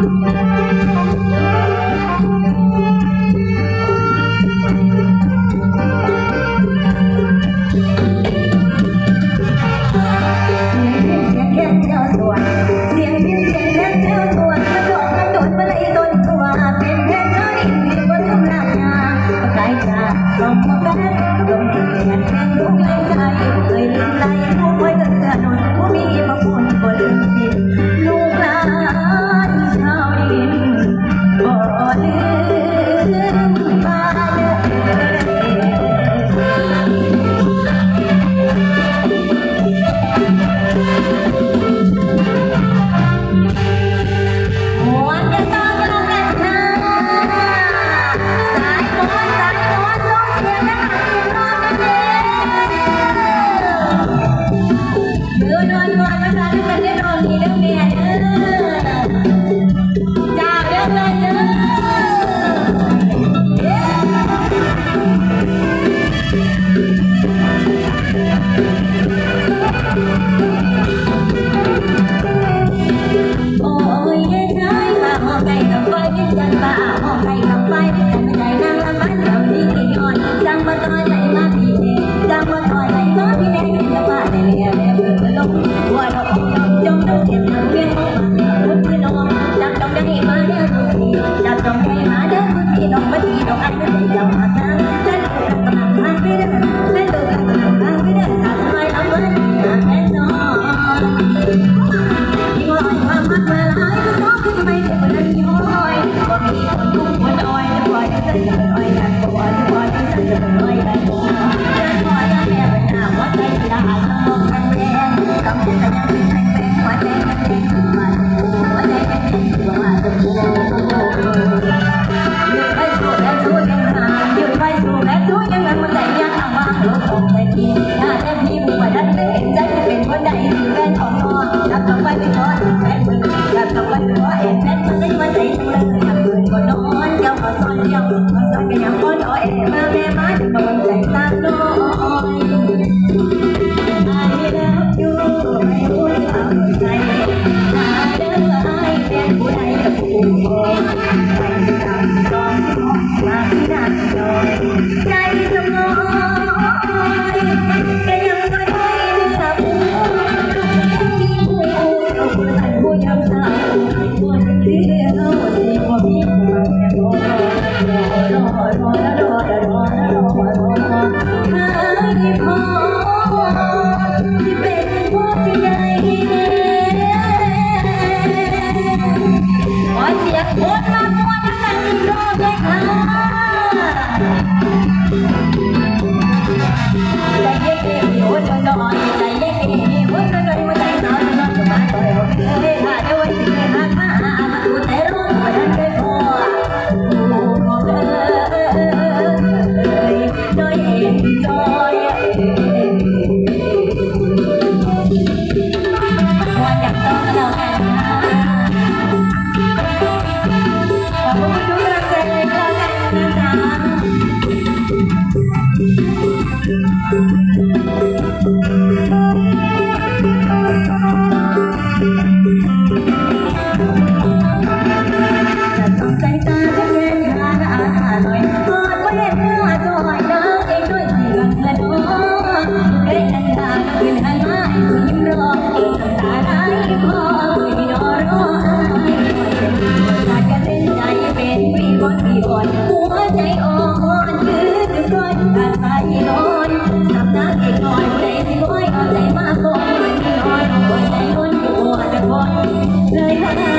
Música Jaya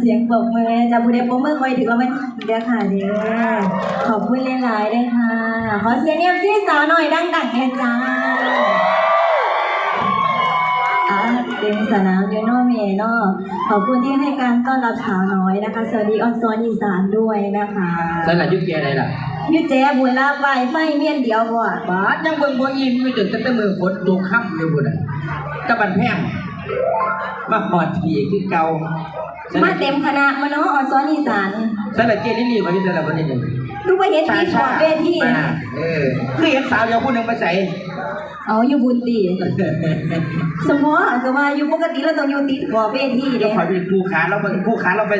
เสียงปรบมือจะผู้ใดปรบมือคอยถึงเราเป็นเดียค่ะเดียขอบคุณเลายด้วยค่ะ ขอเสียงเงียมที่สาวหน่อยดังๆเนี่ยจ้าเด็กสนามยูโนเมเนาะขอบคุณที่ให้การต้อนรับสาวน้อยนะคะ สวัสดีออนซอนอีสานด้วยนะคะสนามยุเกียอะไรล่ะยูเจ๊บุญลาไฟไฟเมียนเดียวบ่บาดยังเบิ่งบ่ยิ้มอยู่จนตั้งตะมือฝนตกคับอยู่บุญอะตะบันแพง มาหอดผีคือเก่ามาเต็มคณะมาเนาะอสอนอีสานสาระเจนี่รีบมาที่สลัดวันนี้หนึ่งรู้ว่าเห็นที่ขอบเวทีเออคือเห็นสาวยาวผู้หนึ่งมาใส่เอาอยู่บุญดีสมมติว่าอยู่ปกติเราต้องอยู่ติดขอเวทีเลยขอเป็นคู่ขาเราเป็นคู่ขาเราไป